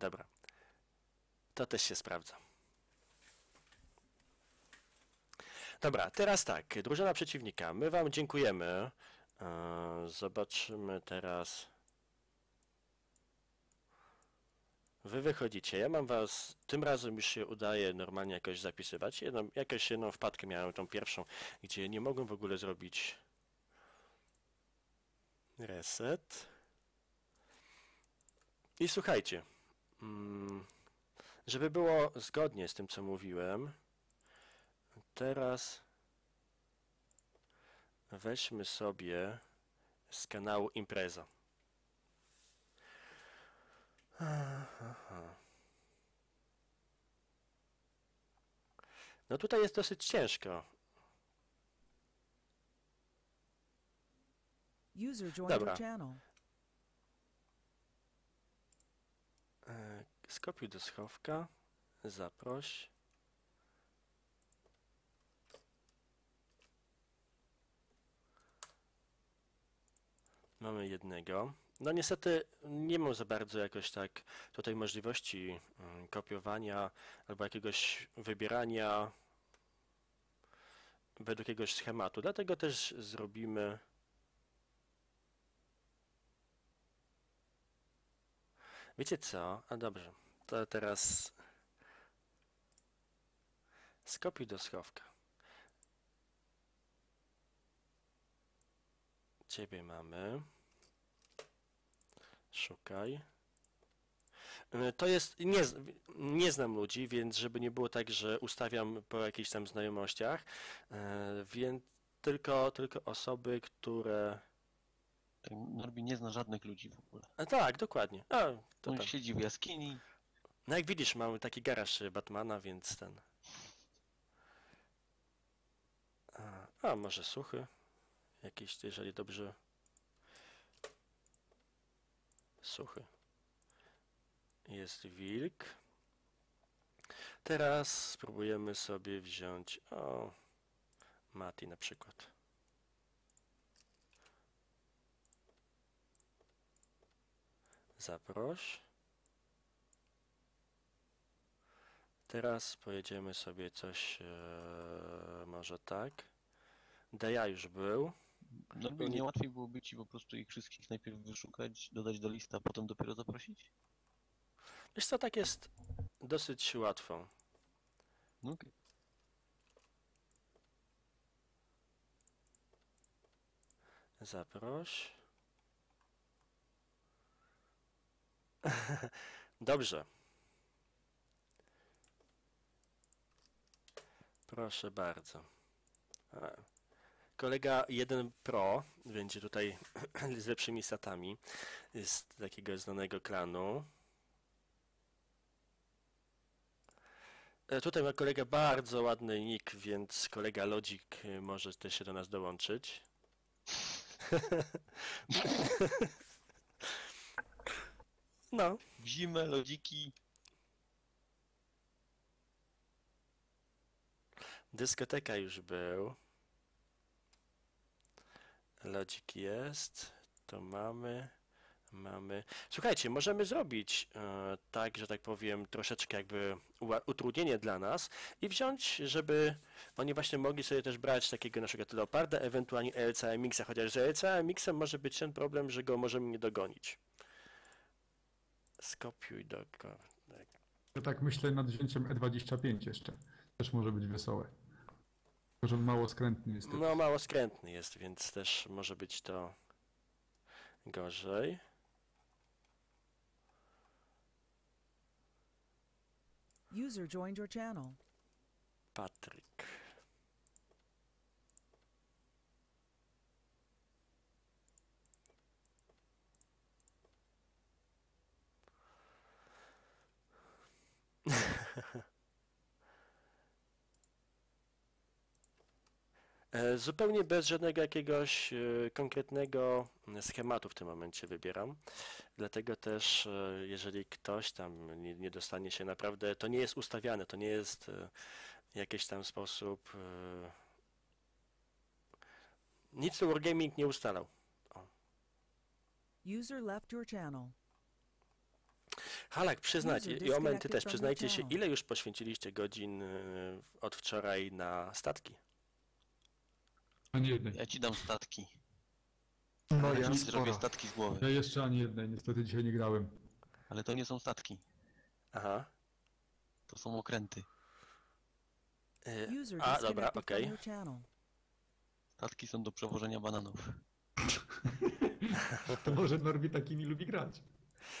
Dobra. To też się sprawdza. Dobra, teraz tak. Drużyna przeciwnika. My wam dziękujemy. E, Zobaczymy teraz. Wy wychodzicie. Ja mam was. Tym razem już się udaje normalnie jakoś zapisywać. Jedną, jakąś jedną wpadkę miałem, tą pierwszą, gdzie nie mogłem w ogóle zrobić reset. I słuchajcie. Mm, żeby było zgodnie z tym, co mówiłem, teraz weźmy sobie z kanału Impreza. No tutaj jest dosyć ciężko. Dobra. your channel. E, Skopiuj do schowka, zaproś. Mamy jednego. No niestety nie mam za bardzo jakoś tak tutaj możliwości mm, kopiowania albo jakiegoś wybierania według jakiegoś schematu. Dlatego też zrobimy Wiecie co? A dobrze. To teraz skopiuj do schowka. Ciebie mamy. Szukaj. Y, To jest, nie, nie znam ludzi, więc żeby nie było tak, że ustawiam po jakichś tam znajomościach, e, więc tylko, tylko osoby, które... Tak, Norbi nie zna żadnych ludzi w ogóle. A, tak, dokładnie. A, to On tam. siedzi w jaskini. No jak widzisz, mamy taki garaż Batmana, więc ten. A, a może suchy? Jakiś, jeżeli dobrze. Suchy. Jest wilk. Teraz spróbujemy sobie wziąć. O, Mati na przykład. Zaproś. Teraz pojedziemy sobie coś, e, może tak. Deja już był. Norbi, nie- nie łatwiej byłoby ci po prostu ich wszystkich najpierw wyszukać, dodać do lista, a potem dopiero zaprosić? Wiesz co, tak jest dosyć łatwo. No okej. Zaproś. Dobrze. Proszę bardzo. Kolega 1 Pro będzie tutaj z lepszymi statami z takiego znanego klanu. E, Tutaj ma kolega bardzo ładny nick, więc kolega Lodzik y, może też się do nas dołączyć. No, W zimę, lodziki. dyskoteka już był. Lodzik jest. To mamy. Mamy. Słuchajcie, możemy zrobić e, tak, że tak powiem, troszeczkę jakby utrudnienie dla nas i wziąć, żeby oni właśnie mogli sobie też brać takiego na przykład Leoparda, ewentualnie LCMX-a, chociaż z LCMX-em może być ten problem, że go możemy nie dogonić. Skopiuj do... tak. Ja tak myślę nad wzięciem E25 jeszcze. Też może być wesołe. Tylko, że mało skrętny jest. No, mało skrętny jest, więc też może być to gorzej. User joined your channel. Patryk. E, Zupełnie bez żadnego jakiegoś e, konkretnego schematu w tym momencie wybieram. Dlatego też, e, jeżeli ktoś tam nie, nie dostanie się naprawdę, to nie jest ustawiane, to nie jest e, jakiś tam sposób. e, Nic tu Wargaming nie ustalał. User left your channel. Halak, przyznać, i Omen, ty też przyznajcie się, ile już poświęciliście godzin od wczoraj na statki? Ani jednej. Ja ci dam statki. No ja ja ci zrobię statki z Ja głowy. jeszcze ani jednej, niestety dzisiaj nie grałem. Ale to nie są statki. Aha. To są okręty. Y, User A, dobra, okej. channel. Statki są do przewożenia bananów. To może Norbi takimi lubi grać.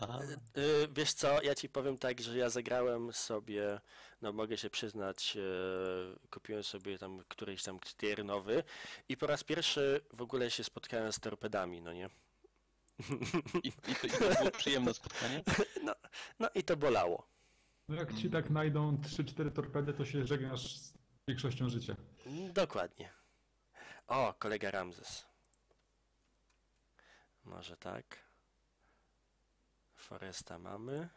Aha. Y, Wiesz co, ja ci powiem tak, że ja zagrałem sobie, no mogę się przyznać, e, kupiłem sobie tam któryś tam tier nowy i po raz pierwszy w ogóle się spotkałem z torpedami, no nie? I, i, to, I to było przyjemne spotkanie. No i to bolało. No jak ci tak najdą 3-4 torpedy, to się żegnasz z większością życia. Dokładnie. O, kolega Ramzes. Może tak. Foresta mamy.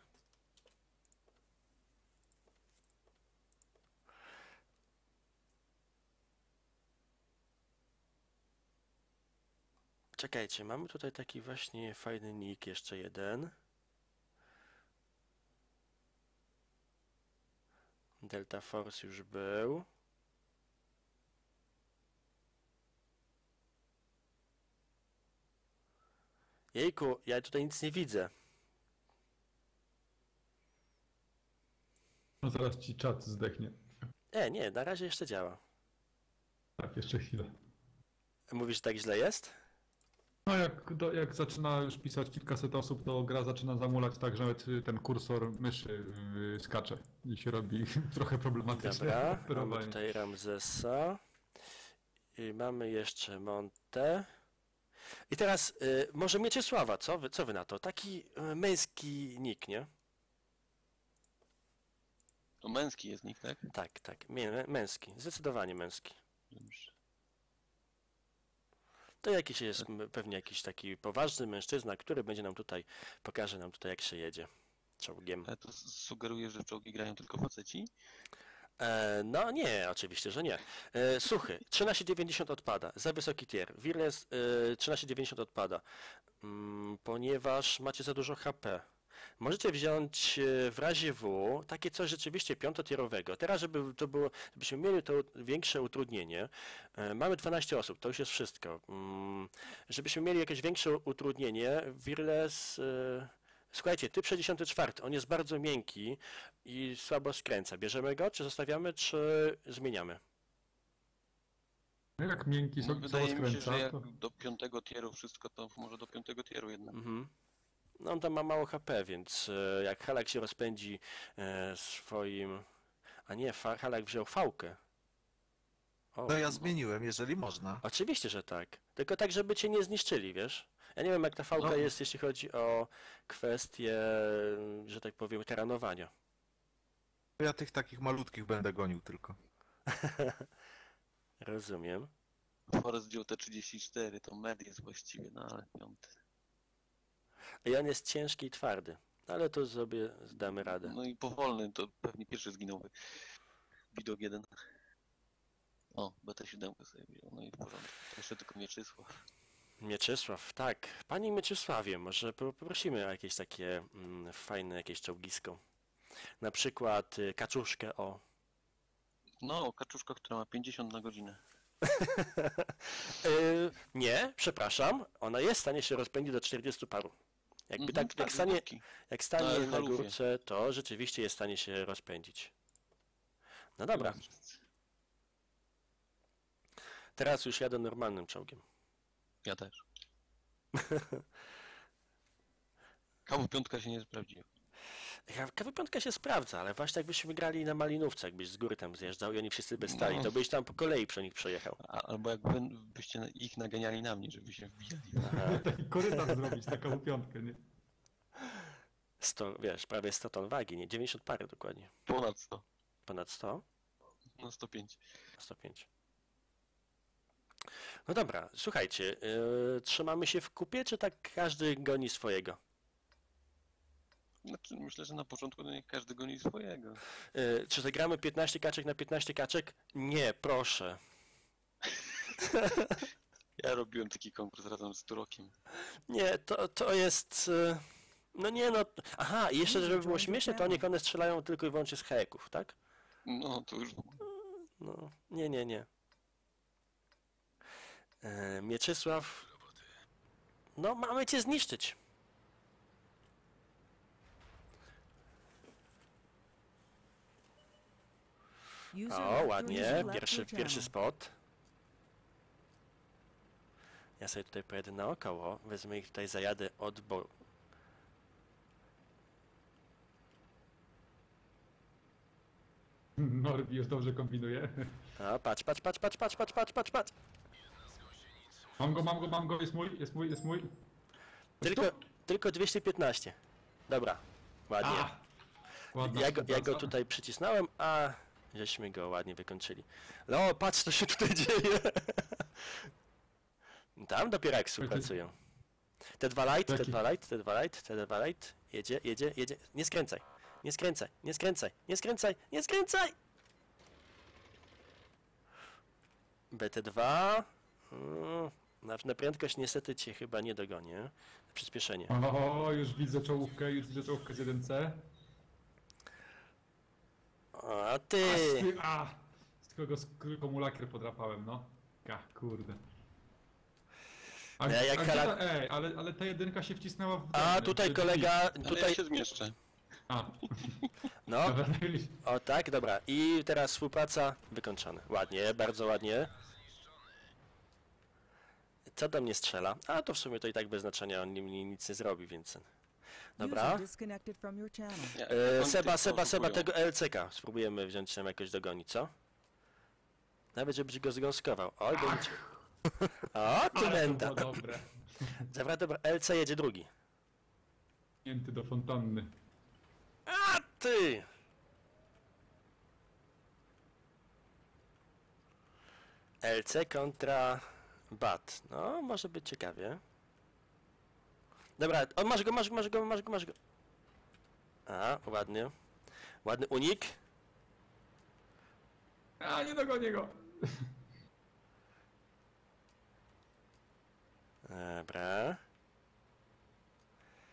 Czekajcie, mamy tutaj taki właśnie fajny nick, jeszcze jeden. Delta Force już był. Jejku, ja tutaj nic nie widzę. No zaraz ci czat zdechnie. E, nie, na razie jeszcze działa. Tak, jeszcze chwilę. Mówisz, że tak źle jest? No jak, do, jak zaczyna już pisać kilkaset osób, to gra zaczyna zamulać tak, że nawet ten kursor myszy y, skacze i się robi trochę problematyczne. Dobra, mamy tutaj Ramzesa. I mamy jeszcze Monte. I teraz y, może Mieczysława, co wy, co wy na to? Taki y, męski nick, nie? To męski jest nick, tak? Tak, tak, mę- męski, zdecydowanie męski. Dobrze. To jakiś jest m, pewnie jakiś taki poważny mężczyzna, który będzie nam tutaj, pokaże nam tutaj jak się jedzie czołgiem. Ale to sugeruje, że w czołgi grają tylko faceci? E, no nie, oczywiście, że nie. E, suchy, 13,90 odpada, za wysoki tier. Wireless e, 13,90 odpada, mm, ponieważ macie za dużo HP. Możecie wziąć e, w razie W takie coś rzeczywiście piątotierowego. Teraz, żeby to było, żebyśmy mieli to większe utrudnienie, e, mamy 12 osób, to już jest wszystko. Mm, żebyśmy mieli jakieś większe utrudnienie, Wireless, e, słuchajcie, typ 64, on jest bardzo miękki, i słabo skręca. Bierzemy go, czy zostawiamy, czy zmieniamy? No jak miękki No, sok wydaje mi się, skręca, że jak to do piątego tieru wszystko, to może do piątego tieru jednak. Mhm. No on tam ma mało HP, więc e, jak Halak się rozpędzi e, swoim... A nie, Halak wziął fałkę. O, No ja zmieniłem, jeżeli można. Oczywiście, że tak. Tylko tak, żeby cię nie zniszczyli, wiesz? Ja nie wiem, jak ta fałka No. jest, jeśli chodzi o kwestię, że tak powiem, teranowania. Ja tych takich malutkich będę gonił tylko. Rozumiem. Forest wziął te 34, to med jest właściwie, no ale piąty. I on jest ciężki i twardy. Ale to sobie damy radę. No i powolny, to pewnie pierwszy zginąłby. Widok jeden. O, BT7 sobie wziął, no i w porządku. Jeszcze tylko Mieczysław. Mieczysław, tak. Panie Mieczysławie, może po- poprosimy o jakieś takie mm, fajne jakieś czołgisko. Na przykład y, kaczuszkę o. No, kaczuszka, która ma 50 na godzinę. Y, nie, przepraszam, ona jest w stanie się rozpędzić do 40 paru. Jakby Mhm, tak, jak z stanie, jak stanie Na na górce, to rzeczywiście jest w stanie się rozpędzić. No dobra, teraz już jadę normalnym czołgiem. Ja też. Kawu piątka się nie sprawdziła. Kawy piątka się sprawdza, ale właśnie jakbyśmy grali na malinówce, jakbyś z góry tam zjeżdżał i oni wszyscy by stali, to byś tam po kolei przy nich przejechał. A, albo jak wy, byście na- ich naganiali na mnie, żeby się wbijali. Taki korytarz zrobić, taką piątkę, nie? 100, wiesz, prawie 100 ton wagi, nie 90 pary dokładnie. Ponad 100. Ponad 100? No 105. 105. No dobra, słuchajcie, yy, trzymamy się w kupie, czy tak każdy goni swojego? Znaczy, myślę, że na początku no niech każdy goni swojego. Yy, czy zagramy 15 kaczek na 15 kaczek? Nie, proszę. Ja robiłem taki konkurs razem z Turokiem. Nie, to, to jest... Yy, No nie no. Aha, i jeszcze żeby było śmiesznie, to niech one strzelają tylko i wyłącznie z heków, tak? No to już. No, nie, nie, nie. E, Mieczysław. No, mamy cię zniszczyć. O, ładnie. Pierwszy, pierwszy spot. Ja sobie tutaj pojedę naokoło. Wezmę ich tutaj, zajadę od bo... Norbi już dobrze kombinuje. A, patrz, patrz, patrz, patrz, patrz, patrz, patrz, patrz, patrz. Mam go, mam go, mam go, jest mój, jest mój, jest mój. Tylko, tylko 215. Dobra, ładnie. A! Ładna Ja go, ja go tutaj przycisnąłem, a żeśmy go ładnie wykończyli. No, patrz co się tutaj dzieje. Tam dopiero jak współpracują. Te dwa light, te dwa light, te dwa light, te dwa light. Jedzie, jedzie, jedzie. Nie skręcaj. Nie skręcaj, nie skręcaj, nie skręcaj, nie skręcaj! BT2. Mm, Na, na prędkość niestety cię chyba nie dogonię. Przyspieszenie. O, już widzę czołówkę, już widzę czołówkę z 1C. A ty! A, z ty, a! Z kogo, z komu lakier podrapałem, no. Ja, kurde. A, Ja jak a kala- ta, ej, ale, ale ta jedynka się wcisnęła w... A ten, tutaj w- kolega, Ale tutaj, ja się zmieszczę. A, no, o tak, dobra. I teraz współpraca wykończona. Ładnie, bardzo ładnie. Co do mnie strzela? A to w sumie to i tak bez znaczenia, on mi nic nie zrobi, więc... Dobra. E, Seba, Seba, Seba, tego LCK. Spróbujemy wziąć tam jakoś dogonić, co? Nawet żebyś go zgąskował. Oj, będzie... O, menda. było dobre. Dobra, dobra, LC jedzie drugi. Nięty do fontanny. A ty! LC kontra BAT. No, może być ciekawie. Dobra, o, masz go, masz go, masz go, masz go, masz go. A, ładnie. Ładny unik. A, nie dogonię go. Dobra.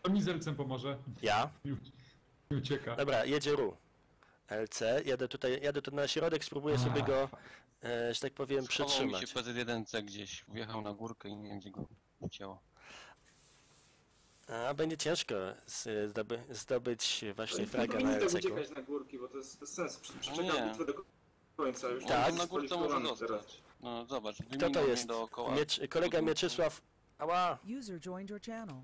To mi zelcem pomoże. Ja. I, ucieka. Dobra, jedzie Ru. LC, jadę tutaj, jadę tu na środek, spróbuję sobie go, e, że tak powiem, Schował mi się przytrzymać. PZ1C gdzieś, wjechał na górkę i nie wiem gdzie go ucięło. A, będzie ciężko zdoby, zdobyć właśnie Nie fraga na tak LC. uciekać na górki, bo to jest bez sensu. Prze- No nie. bitwę do końca, już Tak. Na górce może skwalifikowany zostać. teraz. No zobacz, Kto to jest? dookoła. Miecz, kolega Podwórko. Mieczysław. Ała! User joined your channel.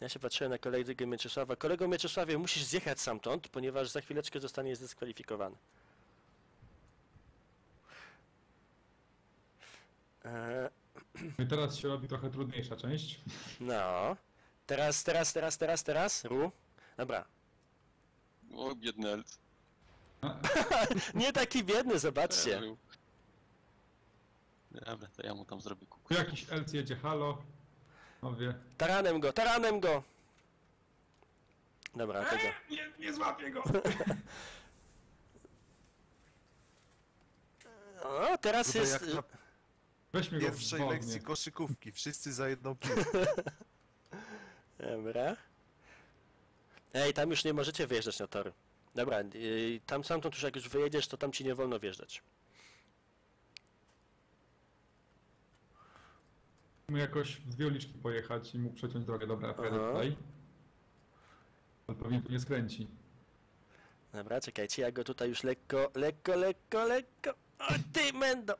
Ja się patrzyłem na kolegę Mieczysława. Kolego Mieczysławie, musisz zjechać stamtąd, ponieważ za chwileczkę zostanie zdyskwalifikowany. E, No I teraz się robi trochę trudniejsza część. no. Teraz, teraz, teraz, teraz, teraz. Ru. Dobra. O, biedny Elc. Nie taki biedny, zobaczcie. Dobra, to ja mu tam zrobię kuku. Tu jakiś LC jedzie, halo. Mówię. Taranem go, taranem go! Dobra, tego. Nie, nie złapię go! O, teraz Kurde, jest... jak na Weźmy go w pierwszej lekcji koszykówki, wszyscy za jedną piłkę. Dobra. Ej, tam już nie możecie wyjeżdżać na tory. Dobra, yy, tam stamtąd już jak już wyjedziesz, to tam ci nie wolno wjeżdżać. Musimy jakoś w dwie uliczki pojechać i mu przeciąć drogę. Dobra, pojadę Aha. tutaj. On pewnie tu nie skręci. Dobra, czekajcie, ja go tutaj już lekko, lekko, lekko, lekko. O ty mendo!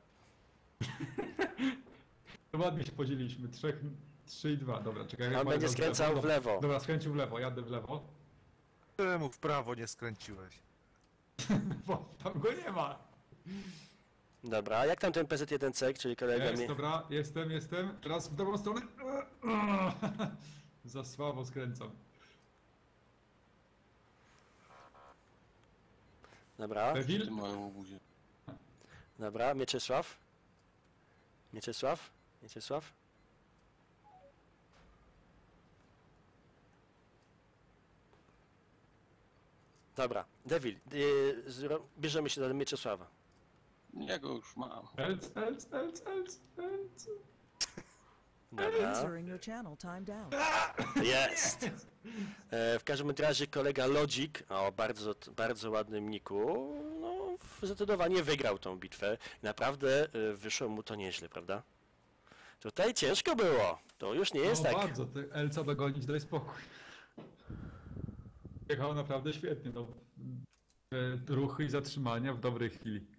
Ładnie się podzieliliśmy. Trzech, trzy i dwa. Dobra, czekaj. On będzie skręcał w lewo. Dobra, skręcił w lewo, jadę w lewo. Czemu w prawo nie skręciłeś? Bo tam go nie ma. Dobra, jak tam ten PZ1C, czyli kolega Jest, mi... dobra, jestem, jestem. Teraz w dobrą stronę. Za słabo skręcam. Dobra, łobuzie. dobra, Mieczysław. Mieczysław? Mieczysław? Dobra, Devil, yy, zro- bierzemy się do Dobra. User in your channel timed out. Jest! E, w każdym razie kolega Logic, o bardzo, bardzo ładnym niku, no zdecydowanie wygrał tą bitwę. Naprawdę e, wyszło mu to nieźle, prawda? Tutaj ciężko było. To już nie jest no tak. bardzo, ty Elca dogonić, daj spokój. Jechał naprawdę świetnie, no. Ruchy i zatrzymania w dobrej chwili.